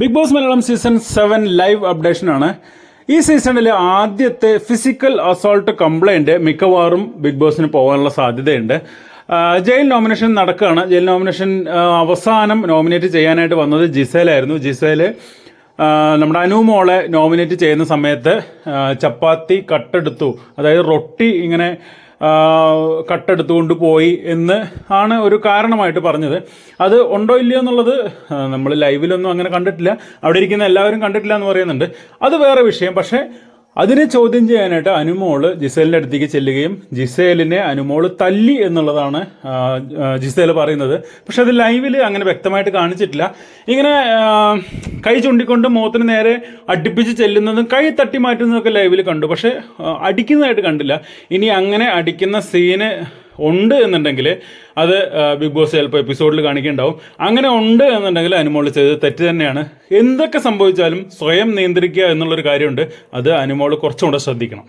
Bigg Boss Malayalam season seven live updation ആണ് ഈ സീസണിലെ ആദ്യത്തെ ഫിസിക്കൽ അസോൾട്ട് കംപ്ലൈന്റ് മിക്കവാറും ബിഗ് ബോസിന് പോകാനുള്ള സാധ്യതയുണ്ട്. ജയിൽ നോമിനേഷൻ നടക്കുകയാണ്. ജയിൽ നോമിനേഷൻ അവസാനം നോമിനേറ്റ് ചെയ്യാനായിട്ട് വന്നത് ജിസേലായിരുന്നു. ജിസേൽ നമ്മുടെ അനു മോളെ നോമിനേറ്റ് ചെയ്യുന്ന സമയത്ത് ചപ്പാത്തി കട്ടെടുത്തു. അതായത് റൊട്ടി ഇങ്ങനെ കട്ടെടുത്തുകൊണ്ട് പോയി എന്ന് ആണ് ഒരു കാരണമായിട്ട് പറഞ്ഞത്. അത് ഉണ്ടോ ഇല്ലയോ എന്നുള്ളത് നമ്മൾ ലൈവിലൊന്നും അങ്ങനെ കണ്ടിട്ടില്ല. അവിടെ ഇരിക്കുന്ന എല്ലാവരും കണ്ടിട്ടില്ല എന്ന് പറയുന്നുണ്ട്. അത് വേറെ വിഷയം. പക്ഷേ അതിനെ ചോദ്യം ചെയ്യാനായിട്ട് അനുമോൾ ജിസേലിന്റെ അടുത്തേക്ക് ചെല്ലുകയും ജിസേലിനെ അനുമോൾ തല്ലി എന്നുള്ളതാണ് ജിസേൽ പറയുന്നത്. പക്ഷെ അത് ലൈവിൽ അങ്ങനെ വ്യക്തമായിട്ട് കാണിച്ചിട്ടില്ല. ഇങ്ങനെ കൈ ചൂണ്ടിക്കൊണ്ട് മുഖത്തിന് നേരെ അടുപ്പിച്ച് ചെല്ലുന്നതും കൈ തട്ടി മാറ്റുന്നതൊക്കെ ലൈവിൽ കണ്ടു. പക്ഷെ അടിക്കുന്നതായിട്ട് കണ്ടില്ല. ഇനി അങ്ങനെ അടിക്കുന്ന സീന് ഉണ്ട് എന്നുണ്ടെങ്കിൽ അത് ബിഗ് ബോസ് ചിലപ്പോൾ എപ്പിസോഡിൽ കാണിക്കുന്നുണ്ടാവും അങ്ങനെ ഉണ്ട് എന്നുണ്ടെങ്കിൽ അനുമോൾ ചെയ്തത് തെറ്റ് തന്നെയാണ്. എന്തൊക്കെ സംഭവിച്ചാലും സ്വയം നിയന്ത്രിക്കുക എന്നുള്ളൊരു കാര്യമുണ്ട്. അത് അനുമോൾ കുറച്ചും കൂടെ ശ്രദ്ധിക്കണം.